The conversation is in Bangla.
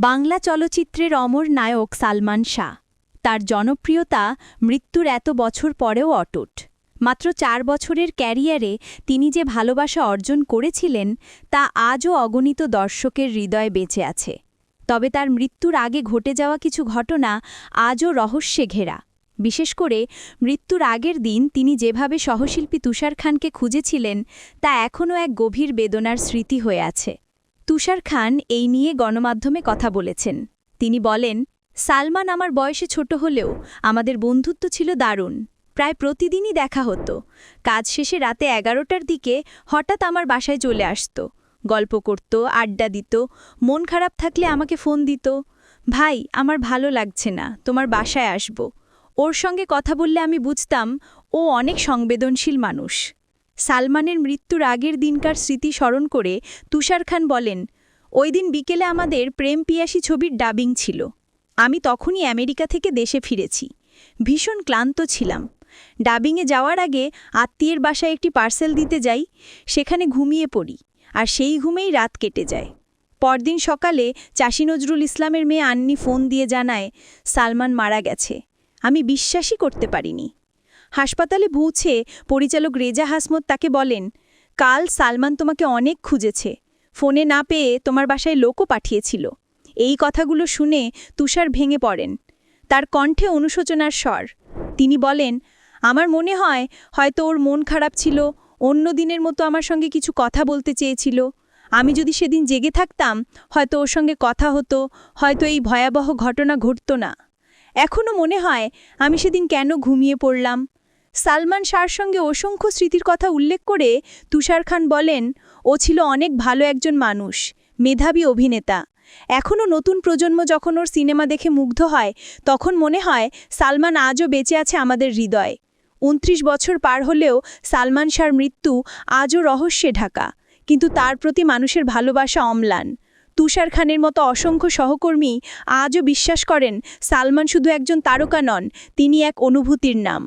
বাংলা চলচ্চিত্রের অমর নায়ক সালমান শাহ। তার জনপ্রিয়তা মৃত্যুর এত বছর পরেও অটুট। মাত্র চার বছরের ক্যারিয়ারে তিনি যে ভালোবাসা অর্জন করেছিলেন, তা আজও অগণিত দর্শকের হৃদয়ে বেঁচে আছে। তবে তার মৃত্যুর আগে ঘটে যাওয়া কিছু ঘটনা আজও রহস্যে ঘেরা। বিশেষ করে মৃত্যুর আগের দিন তিনি যেভাবে সহশিল্পী তুষার খানকে খুঁজেছিলেন, তা এখনও এক গভীর বেদনার স্মৃতি হয়ে আছে। তুষার খান এই নিয়ে গণমাধ্যমে কথা বলেছেন। তিনি বলেন, সালমান আমার বয়সে ছোট হলেও আমাদের বন্ধুত্ব ছিল দারুণ। প্রায় প্রতিদিনই দেখা হতো। কাজ শেষে রাতে এগারোটার দিকে হঠাৎ আমার বাসায় চলে আসত। গল্প করত, আড্ডা দিত, মন খারাপ থাকলে আমাকে ফোন দিত। ভাই, আমার ভালো লাগছে না, তোমার বাসায় আসব। ওর সঙ্গে কথা বললে আমি বুঝতাম, ও অনেক সংবেদনশীল মানুষ। সালমানের মৃত্যুর আগের দিনকার স্মৃতি স্মরণ করে তুষার খান বলেন ওই দিন বিকেলে আমাদের প্রেম পিয়াসী ছবির ডাবিং ছিল। আমি তখনই আমেরিকা থেকে দেশে ফিরেছি। ভীষণ ক্লান্ত ছিলাম। ডাবিংয়ে যাওয়ার আগে আত্মীয়ের বাসায় একটি পার্সেল দিতে যাই, সেখানে ঘুমিয়ে পড়ি, আর সেই ঘুমেই রাত কেটে যায়। পরদিন সকালে চাষি নজরুল ইসলামের মেয়ে আন্নি ফোন দিয়ে জানায়, সালমান মারা গেছে। আমি বিশ্বাসই করতে পারিনি। হাসপাতালে পৌঁছে পরিচালক রেজা হাসমত তাকে বলেন, কাল সালমান তোমাকে অনেক খুঁজেছে। ফোনে না পেয়ে তোমার বাসায় লোকও পাঠিয়েছিল। এই কথাগুলো শুনে তুষার ভেঙে পড়েন। তার কণ্ঠে অনুশোচনার স্বর। তিনি বলেন, আমার মনে হয় হয়তো ওর মন খারাপ ছিল, অন্য দিনের মতো আমার সঙ্গে কিছু কথা বলতে চেয়েছিল। আমি যদি সেদিন জেগে থাকতাম, হয়তো ওর সঙ্গে কথা হতো, হয়তো এই ভয়াবহ ঘটনা ঘটত না। এখনও মনে হয় আমি সেদিন কেন ঘুমিয়ে পড়লাম? সালমান শাহর সঙ্গে অসংখ্য স্মৃতির কথা উল্লেখ করে তুষার খান বলেন, ও ছিল অনেক ভালো একজন মানুষ, মেধাবী অভিনেতা। এখনও নতুন প্রজন্ম যখন ওর সিনেমা দেখে মুগ্ধ হয়, তখন মনে হয় সালমান আজও বেঁচে আছে আমাদের হৃদয়। উনত্রিশ বছর পার হলেও সালমান শাহর মৃত্যু আজও রহস্যে ঢাকা, কিন্তু তার প্রতি মানুষের ভালোবাসা অম্লান। তুষার খানের মতো অসংখ্য সহকর্মী আজও বিশ্বাস করেন, সালমান শুধু একজন তারকা নন, তিনি এক অনুভূতির নাম।